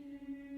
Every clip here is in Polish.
W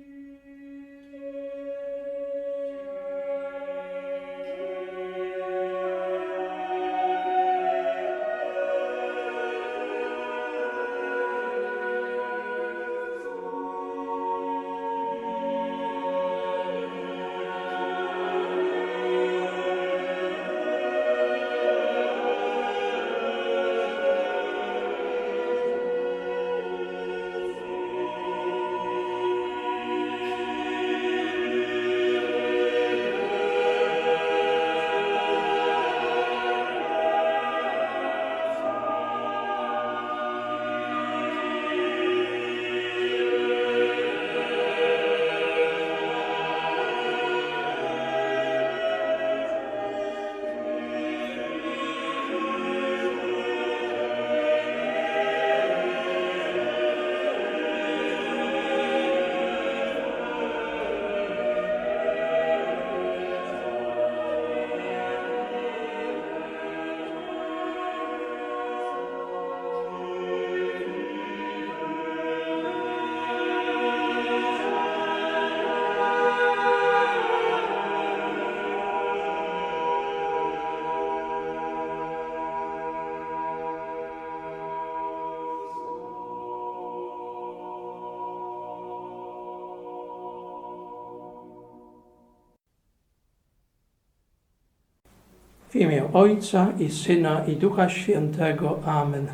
imię Ojca i Syna i Ducha Świętego. Amen.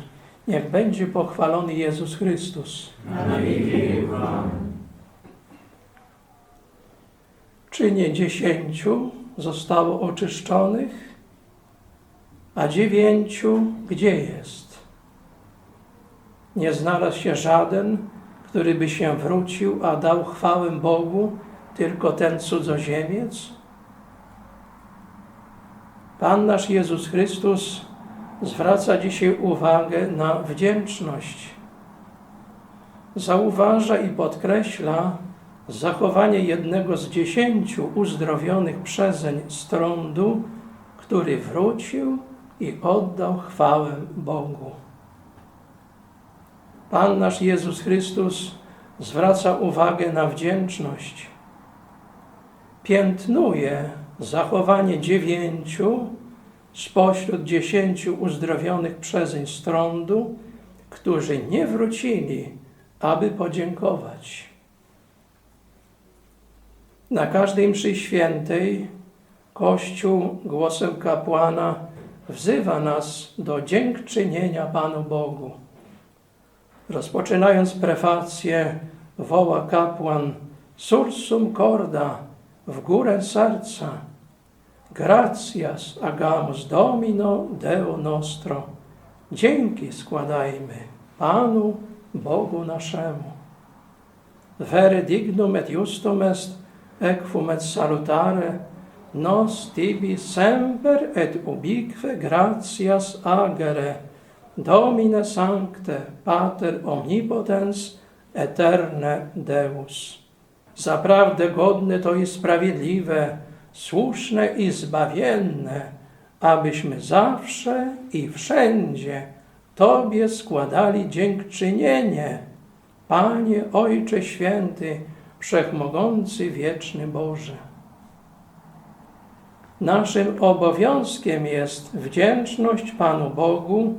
Niech będzie pochwalony Jezus Chrystus. Czy nie dziesięciu zostało oczyszczonych, a dziewięciu gdzie jest? Nie znalazł się żaden, który by się wrócił, a dał chwałę Bogu, tylko ten cudzoziemiec? Pan nasz Jezus Chrystus zwraca dzisiaj uwagę na wdzięczność. Zauważa i podkreśla zachowanie jednego z dziesięciu uzdrowionych przezeń z trądu, który wrócił i oddał chwałę Bogu. Pan nasz Jezus Chrystus zwraca uwagę na wdzięczność. Piętnuje zachowanie dziewięciu spośród dziesięciu uzdrowionych przezeń z trądu, którzy nie wrócili, aby podziękować. Na każdej mszy świętej Kościół głosem kapłana wzywa nas do dziękczynienia Panu Bogu. Rozpoczynając prefację, woła kapłan Sursum corda, w górę serca. Gratias agamus Domino Deo nostro. Dzięki składajmy Panu Bogu naszemu. Vere dignum et justum est equum et salutare nos tibi semper et ubique gratias agere Domine sancte Pater omnipotens eterne Deus. Zaprawdę godne to i sprawiedliwe, słuszne i zbawienne, abyśmy zawsze i wszędzie Tobie składali dziękczynienie, Panie Ojcze Święty, Wszechmogący Wieczny Boże. Naszym obowiązkiem jest wdzięczność Panu Bogu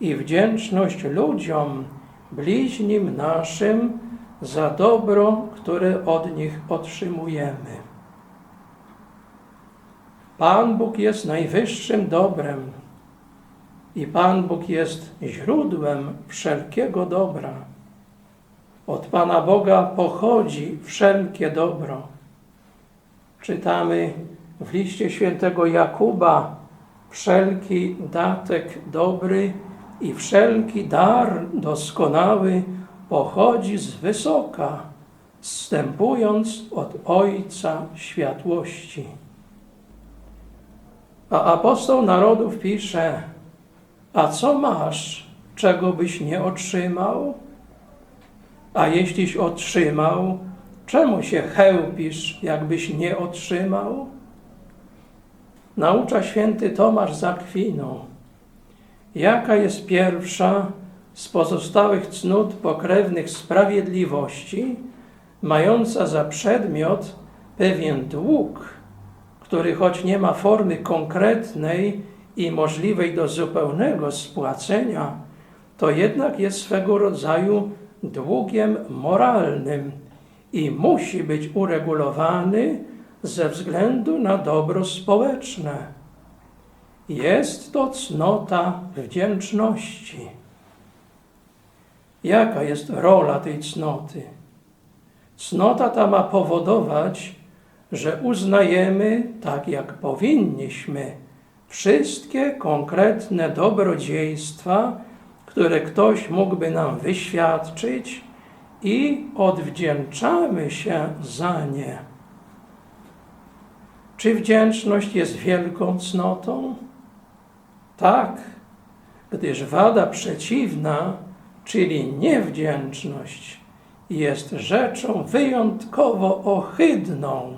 i wdzięczność ludziom, bliźnim naszym, za dobro, które od nich otrzymujemy. Pan Bóg jest najwyższym dobrem i Pan Bóg jest źródłem wszelkiego dobra. Od Pana Boga pochodzi wszelkie dobro. Czytamy w liście świętego Jakuba: Wszelki datek dobry i wszelki dar doskonały pochodzi z wysoka, zstępując od Ojca światłości. A apostoł narodów pisze: A co masz, czego byś nie otrzymał? A jeśliś otrzymał, czemu się chełpisz, jakbyś nie otrzymał? Naucza święty Tomasz z Akwiną. Jaka jest pierwsza z pozostałych cnót pokrewnych sprawiedliwości, mająca za przedmiot pewien dług, który choć nie ma formy konkretnej i możliwej do zupełnego spłacenia, to jednak jest swego rodzaju długiem moralnym i musi być uregulowany ze względu na dobro społeczne. Jest to cnota wdzięczności. Jaka jest rola tej cnoty? Cnota ta ma powodować, że uznajemy, tak jak powinniśmy, wszystkie konkretne dobrodziejstwa, które ktoś mógłby nam wyświadczyć i odwdzięczamy się za nie. Czy wdzięczność jest wielką cnotą? Tak, gdyż wada przeciwna, czyli niewdzięczność, jest rzeczą wyjątkowo ohydną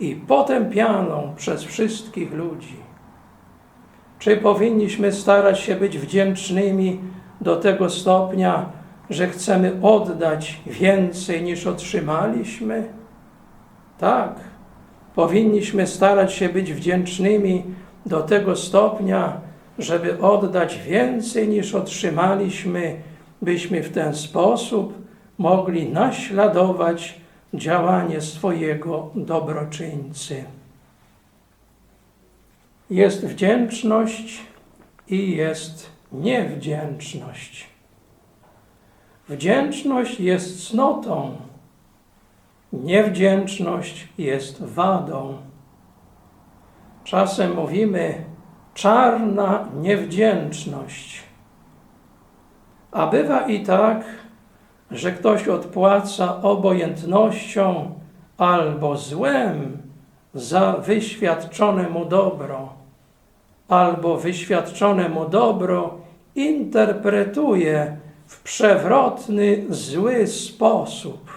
i potępianą przez wszystkich ludzi. Czy powinniśmy starać się być wdzięcznymi do tego stopnia, że chcemy oddać więcej niż otrzymaliśmy? Tak, powinniśmy starać się być wdzięcznymi do tego stopnia, żeby oddać więcej niż otrzymaliśmy, byśmy w ten sposób mogli naśladować działanie swojego dobroczyńcy. Jest wdzięczność i jest niewdzięczność. Wdzięczność jest cnotą, niewdzięczność jest wadą. Czasem mówimy czarna niewdzięczność. A bywa i tak, że ktoś odpłaca obojętnością albo złem za wyświadczone mu dobro, albo wyświadczone mu dobro interpretuje w przewrotny, zły sposób.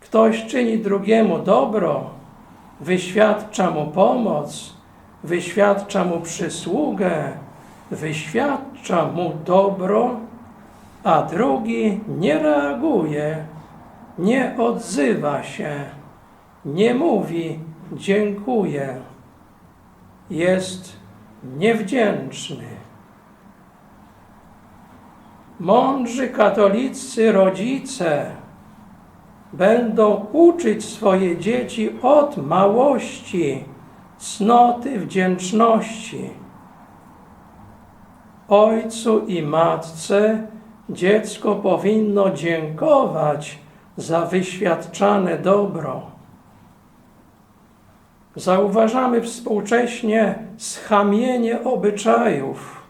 Ktoś czyni drugiemu dobro, wyświadcza mu pomoc, wyświadcza mu przysługę, wyświadcza mu dobro, a drugi nie reaguje, nie odzywa się, nie mówi dziękuję. Jest niewdzięczny. Mądrzy katolicy rodzice będą uczyć swoje dzieci od małości cnoty wdzięczności. Ojcu i matce dziecko powinno dziękować za wyświadczane dobro. Zauważamy współcześnie schamienie obyczajów,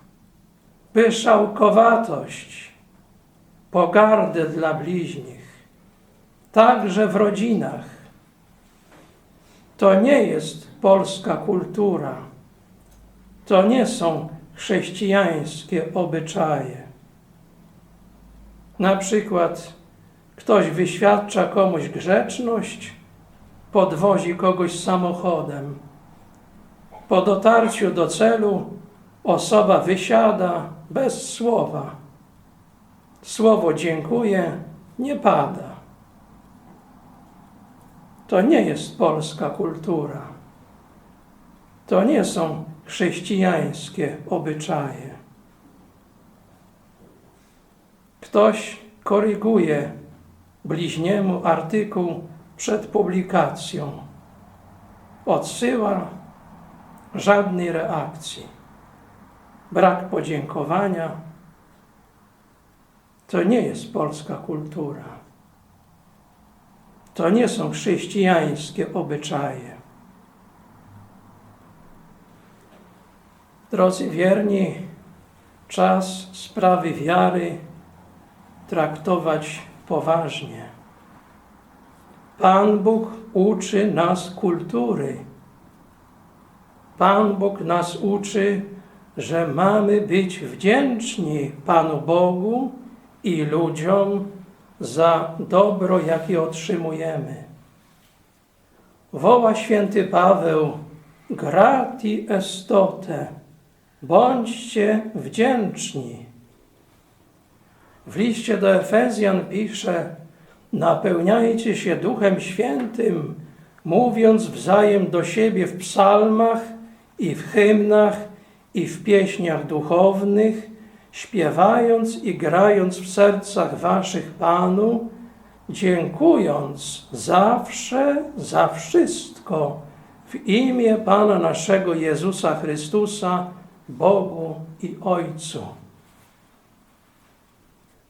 pyszałkowatość, pogardę dla bliźnich, także w rodzinach. To nie jest polska kultura, to nie są chrześcijańskie obyczaje. Na przykład ktoś wyświadcza komuś grzeczność, podwozi kogoś samochodem. Po dotarciu do celu osoba wysiada bez słowa. Słowo dziękuję nie pada. To nie jest polska kultura. To nie są chrześcijańskie obyczaje. Ktoś koryguje bliźniemu artykuł przed publikacją. Odsyła żadnej reakcji. Brak podziękowania. To nie jest polska kultura. To nie są chrześcijańskie obyczaje. Drodzy wierni, czas sprawy wiary traktować poważnie. Pan Bóg uczy nas kultury. Pan Bóg nas uczy, że mamy być wdzięczni Panu Bogu i ludziom za dobro, jakie otrzymujemy. Woła święty Paweł, grati estote, bądźcie wdzięczni. W liście do Efezjan pisze, napełniajcie się Duchem Świętym, mówiąc wzajem do siebie w psalmach i w hymnach i w pieśniach duchownych, śpiewając i grając w sercach waszych Panu, dziękując zawsze za wszystko w imię Pana naszego Jezusa Chrystusa, Bogu i Ojcu.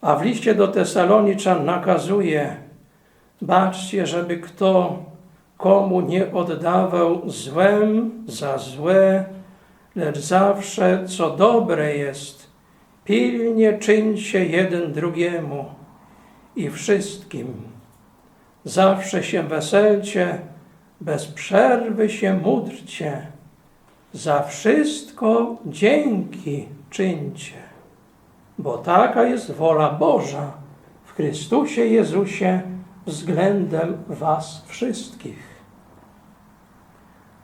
A w liście do Tesaloniczan nakazuje, baczcie, żeby kto komu nie oddawał złem za złe, lecz zawsze co dobre jest, pilnie czyńcie jeden drugiemu i wszystkim. Zawsze się weselcie, bez przerwy się módlcie, za wszystko dzięki czyńcie, bo taka jest wola Boża w Chrystusie Jezusie względem was wszystkich.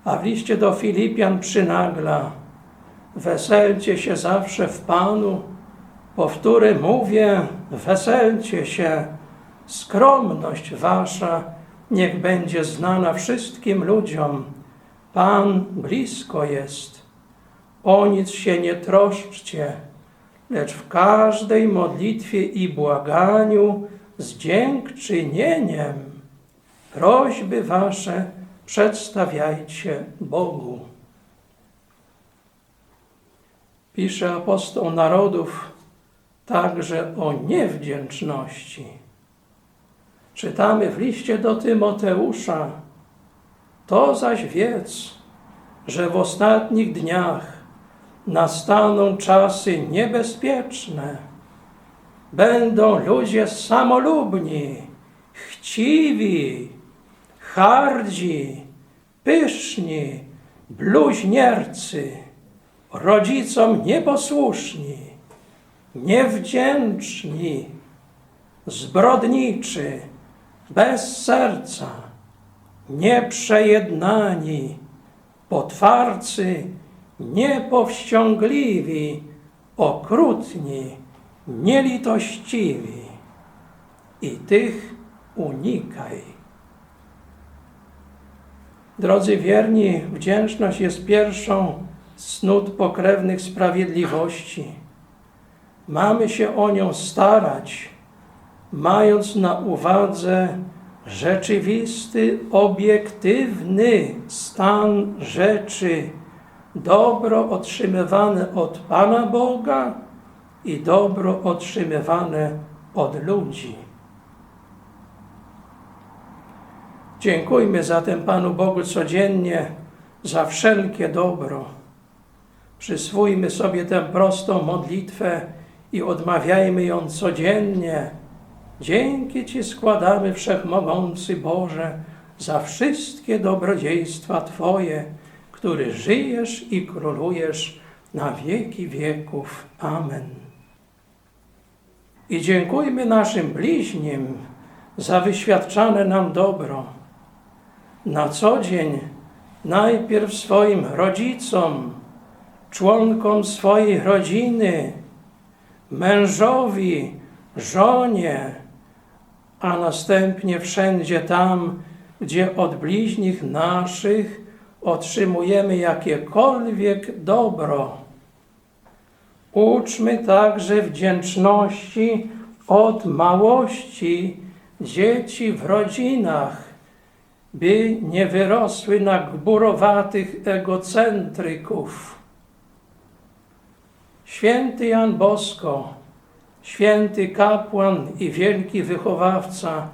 A w liście do Filipian przynagla, weselcie się zawsze w Panu, powtóry mówię, weselcie się, skromność wasza niech będzie znana wszystkim ludziom. Pan blisko jest. O nic się nie troszczcie, lecz w każdej modlitwie i błaganiu z dziękczynieniem prośby wasze przedstawiajcie Bogu. Pisze apostoł narodów także o niewdzięczności. Czytamy w liście do Tymoteusza, to zaś wiedz, że w ostatnich dniach nastaną czasy niebezpieczne. Będą ludzie samolubni, chciwi, hardzi, pyszni, bluźniercy, rodzicom nieposłuszni, niewdzięczni, zbrodniczy, bez serca, nieprzejednani, potwarcy, niepowściągliwi, okrutni, nielitościwi. I tych unikaj. Drodzy wierni, wdzięczność jest pierwszą z nut pokrewnych sprawiedliwości. Mamy się o nią starać, mając na uwadze rzeczywisty, obiektywny stan rzeczy, dobro otrzymywane od Pana Boga i dobro otrzymywane od ludzi. Dziękujmy zatem Panu Bogu codziennie za wszelkie dobro. Przyswójmy sobie tę prostą modlitwę i odmawiajmy ją codziennie. Dzięki Ci składamy, Wszechmogący Boże, za wszystkie dobrodziejstwa Twoje, który żyjesz i królujesz na wieki wieków. Amen. I dziękujmy naszym bliźnim za wyświadczane nam dobro. Na co dzień najpierw swoim rodzicom, członkom swojej rodziny, mężowi, żonie, a następnie wszędzie tam, gdzie od bliźnich naszych otrzymujemy jakiekolwiek dobro. Uczmy także wdzięczności od małości dzieci w rodzinach, by nie wyrosły na gburowatych egocentryków. Święty Jan Bosko, święty kapłan i wielki wychowawca,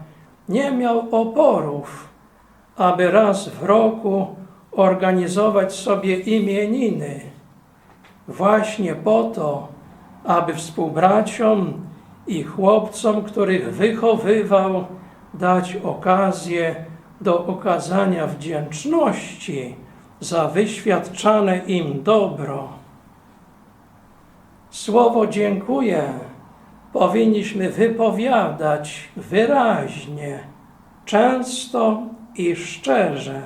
nie miał oporów, aby raz w roku organizować sobie imieniny, właśnie po to, aby współbraciom i chłopcom, których wychowywał, dać okazję do okazania wdzięczności za wyświadczane im dobro. Słowo dziękuję powinniśmy wypowiadać wyraźnie, często i szczerze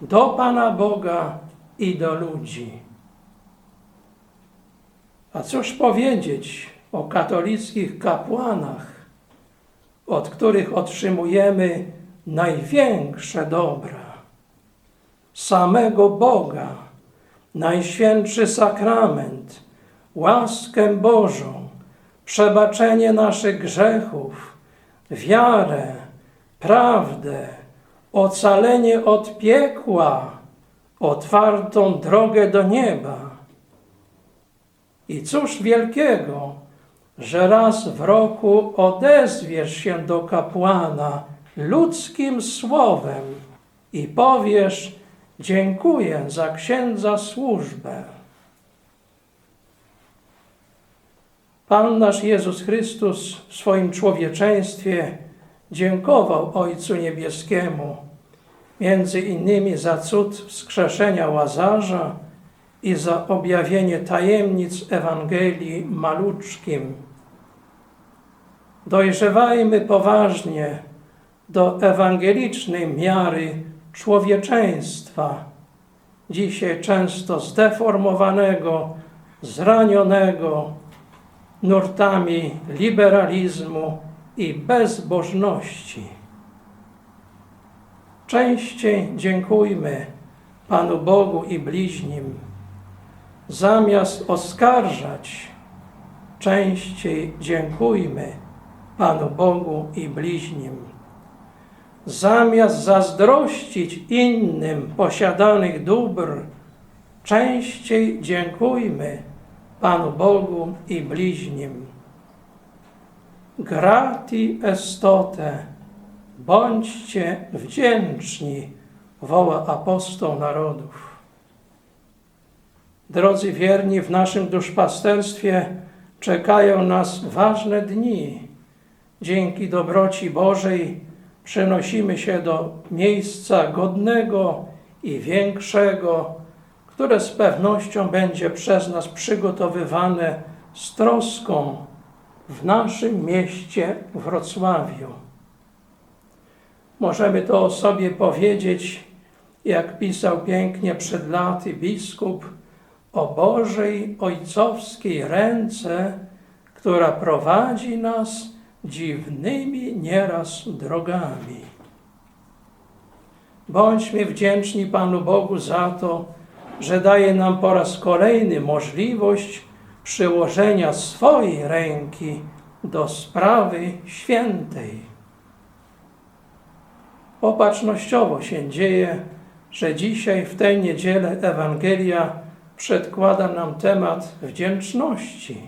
do Pana Boga i do ludzi. A cóż powiedzieć o katolickich kapłanach, od których otrzymujemy największe dobra. Samego Boga, Najświętszy Sakrament, łaskę Bożą, przebaczenie naszych grzechów, wiarę, prawdę, ocalenie od piekła, otwartą drogę do nieba. I cóż wielkiego, że raz w roku odezwiesz się do kapłana ludzkim słowem i powiesz: Dziękuję za księdza służbę. Pan nasz Jezus Chrystus w swoim człowieczeństwie dziękował Ojcu Niebieskiemu, między innymi za cud wskrzeszenia Łazarza i za objawienie tajemnic Ewangelii maluczkim. Dojrzewajmy poważnie do ewangelicznej miary człowieczeństwa, dzisiaj często zdeformowanego, zranionego nurtami liberalizmu i bezbożności. Częściej dziękujmy Panu Bogu i bliźnim, zamiast oskarżać, częściej dziękujmy Panu Bogu i bliźnim. Zamiast zazdrościć innym posiadanych dóbr, częściej dziękujmy Panu Bogu i bliźnim. Grati estote, bądźcie wdzięczni, woła apostoł narodów. Drodzy wierni, w naszym duszpasterstwie czekają nas ważne dni. Dzięki dobroci Bożej przenosimy się do miejsca godnego i większego, które z pewnością będzie przez nas przygotowywane z troską w naszym mieście Wrocławiu. Możemy to o sobie powiedzieć, jak pisał pięknie przed laty biskup, o Bożej Ojcowskiej ręce, która prowadzi nas dziwnymi nieraz drogami. Bądźmy wdzięczni Panu Bogu za to, że daje nam po raz kolejny możliwość przyłożenia swojej ręki do sprawy świętej. Opatrznościowo się dzieje, że dzisiaj w tej niedzielę Ewangelia przedkłada nam temat wdzięczności.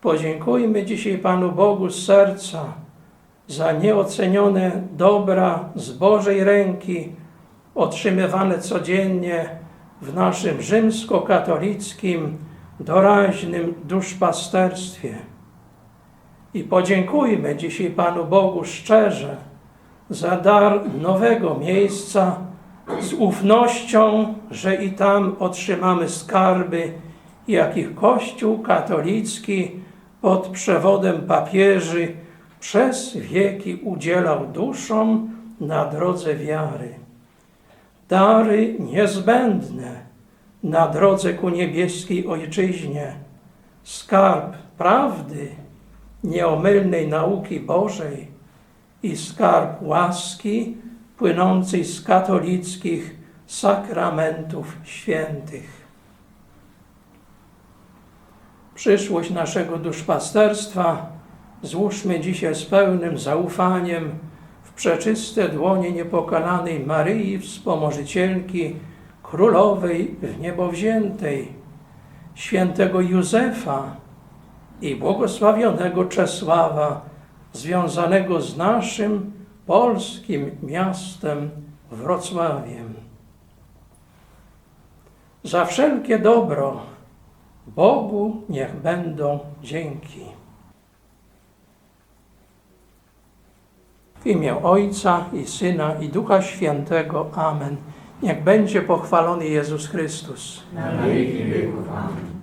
Podziękujmy dzisiaj Panu Bogu z serca za nieocenione dobra z Bożej ręki, otrzymywane codziennie w naszym rzymskokatolickim, doraźnym duszpasterstwie. I podziękujmy dzisiaj Panu Bogu szczerze za dar nowego miejsca, z ufnością, że i tam otrzymamy skarby, jakich Kościół katolicki pod przewodem papieży przez wieki udzielał duszom na drodze wiary. Dary niezbędne na drodze ku niebieskiej Ojczyźnie, skarb prawdy, nieomylnej nauki Bożej i skarb łaski płynącej z katolickich sakramentów świętych. Przyszłość naszego duszpasterstwa złóżmy dzisiaj z pełnym zaufaniem w przeczyste dłonie niepokalanej Maryi, wspomożycielki, królowej w niebo wziętej, świętego Józefa i błogosławionego Czesława, związanego z naszym polskim miastem Wrocławiem. Za wszelkie dobro Bogu niech będą dzięki. W imię Ojca i Syna i Ducha Świętego. Amen. Niech będzie pochwalony Jezus Chrystus. na wieki wieków. Amen.